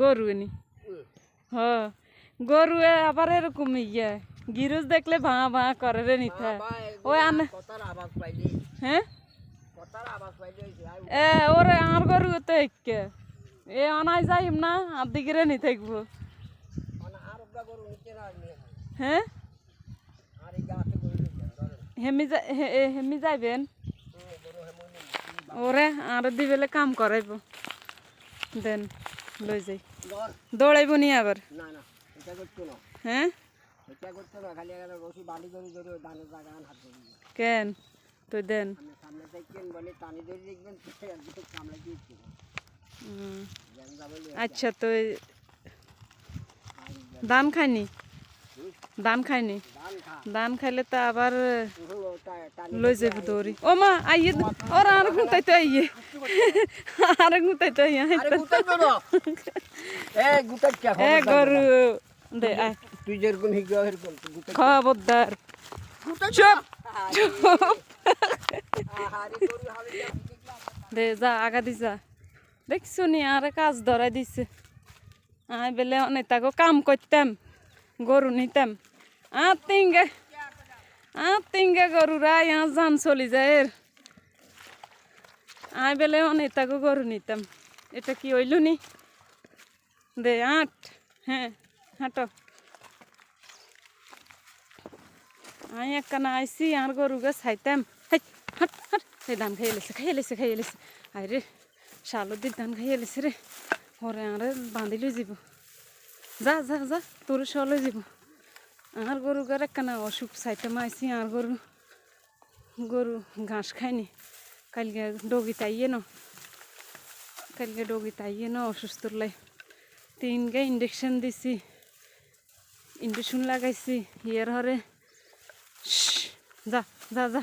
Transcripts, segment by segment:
গরু নি হ। গরু আবার এরকম ইয়ে। গিরুজ দেখলে ভাঁ ভাঁ করে রে নিতে। ওই আনে হ্যাঁ? এ ওরে আর গরু তো একে। এ অনাই যাইম না আর দিকে রে নি থাকব। হ্যাঁ? হেমি হেমি যাইবেন? ওরে আর দিবেলে কাম করাইব। দেন লই যাই। দৌড়াইব নি আবার? না না এটা করতো হ্যাঁ? কেন? তো দেন। আচ্ছা তো দাম ধান খাইনি? ধান খাইনি ধান খাইলে তো আবার লই যাব দৌড়ি। ও মা আইয়ে ওর আর গুতাই তো আইয়ে। আর গুতাই তো আইয়ে। এ গরু দে আয়। তুই যেরকম হিগা এরকম খবরদার। চুপ। চুপ। দে যা আগা দি যা। দেখছ নি আর কাজ ধরাই দিছে। আই বেলে অনেক তাকে কাম করতাম। গরু নিতাম। আর তিনগে আর তিনগে গরুরা यहाँ জান চলি যায় আই বেলে অনেক তাকে গরু নিতাম। এটা কি হইল নি? দে, আট। হ্যাঁ হাঁটো। আমি একখানা আইসি আর গরুকে চাইতাম হাই, হাট হাট। এই ধান খাইয়ে লেছে খাইয়ে লেছে খাইয়ে লেছে। আরে শালদির ধান খাইয়ে লেছে রে। হরে আরে বাঁধি লই যাব যা যা যা, তোর সহ লই যাব আর গরু গার একখানা অসুখ চাইতাম আইসি আর গরু গরু ঘাস খায়নি কালকে ডগি তাইয়ে ন কালকে ডগি তাইয়ে ন অসুস্থ লাই। তিনগে ইঞ্জেকশন দিছি ইঞ্জেকশন লাগাইছি, ইয়ের হরে। যা যা যা।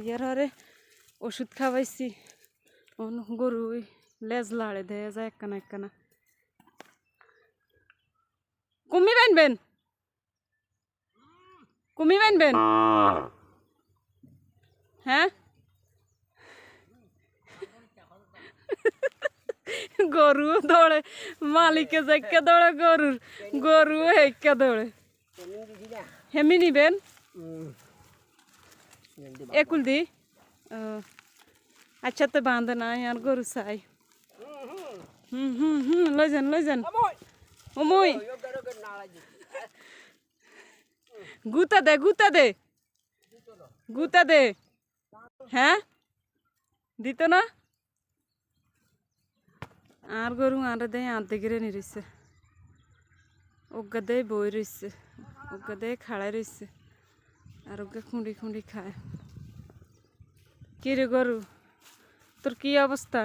ইয়ার হরে ওষুধ খাওয়াইছি। গরু লেজ লাড়ে দেয়া যায় একখানা একখানা কুমি বানবেন কুমি বানবেন হ্যাঁ গরু দৌড়ে মালিকে যাইকে দৌড়ে গরুর গরু হেকে দৌড়ে কেমন দিছি না হেমি নিবেন একুল দি ও, আচ্ছা তো বাঁধে না আর গরু চাই হুম হুম হুম লই যান লই ওমই গুতা দে গুতা দে গুতা দে হ্যাঁ দিত না আর গরু আর দে আর দিকে নিরিছে ওগা দে বই রইছে ওগা দে খাড়াই রইছে আর ওকে খুঁড়ি খুঁড়ি খায় কি রে গরু তোর কি অবস্থা?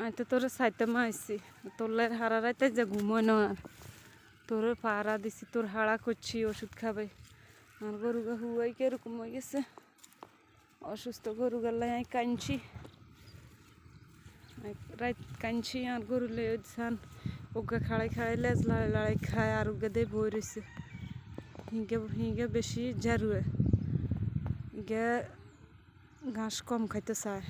আমি তো তোর সাইতে মাইছি। তোর লাই হারা রাইতে যে ঘুমোয় না আর। তোর পাড়া দিছি, তোর হাড়া করছি, ওষুধ খাবে। আর গরু গা হুয়াই এরকম হয়ে গেছে? অসুস্থ গরু গাল্লাই আমি কাঁদছি। রাত কাঁদছি আর গরু লে সান ওকে খাড়াই খাড়াই লেজ লড়াই লড়াই খায় আর ওকে দিয়ে বই রয়েছে হিঙ্গে হিঙ্গে বেশি ঝাড়ুয়ে। হিঙ্গে ঘাস কম খাইতে চায়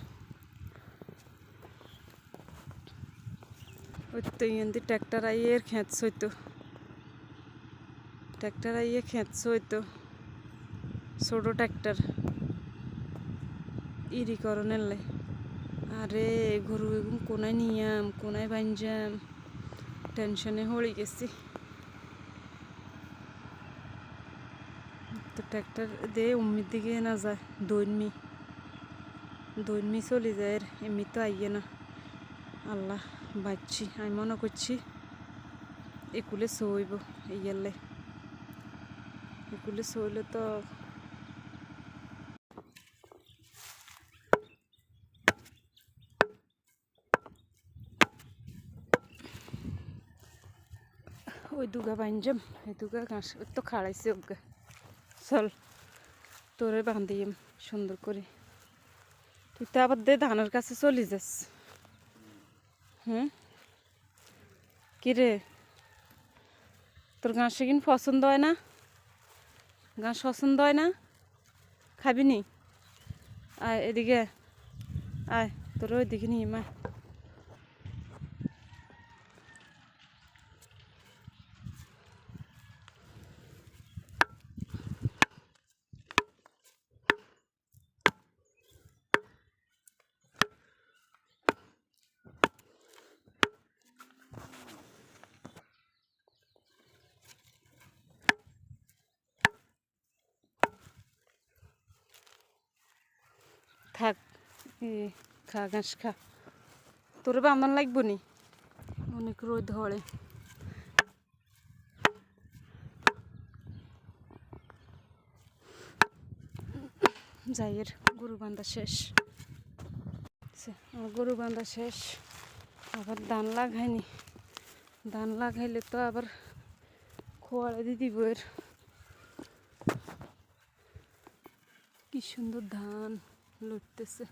ওই তো ইন্দি ট্র্যাক্টর আইয়ে খেঁচ সইতো ট্র্যাক্টর আইয়ে খেঁচ সইতো ছোটো ট্র্যাক্টর ইরি করণের লাই। আরে, গরু এগুন কোনায় নিয়াম, কোনায় বাঞ্জাম টেনশনে হয়ে গেছি। তো ট্র্যাক্টর দিয়ে উম্মির দিকে না যায় দৈনমি দৈনমি চলে যায়, এমনি তো আইয়ে না। আল্লাহ, বাঁচছি, আমি মনে করছি একুলে সইব ইয়ালে একুলে সইলে তো ওই দুগা বাঞ্জাম এই দুগা ঘাস তো খাড়াইছে ওগা। চল, তোরে বান্ধিম সুন্দর করে। তুই আবার দে ধানের কাছে চলে যাস। হুম? কিরে তোর গাছ সেকিন পছন্দ হয় না? গাছ পছন্দ হয় না? খাবি নি? আয়, এদিকে আয়। তোর ওই দিকে নিয়ে মা এ, খা, ঘাস খা। তোর বান্ধন লাগবো নি? অনেক রোদ ধরে। যাইয়ের গরু বান্ধা শেষ। আমার গরু বান্ধা শেষ। আবার ধান লাগাইনি। ধান লাগাইলে তো আবার খোয়াড়ে দিয়ে দিব এর। কি সুন্দর ধান। লড়তেছে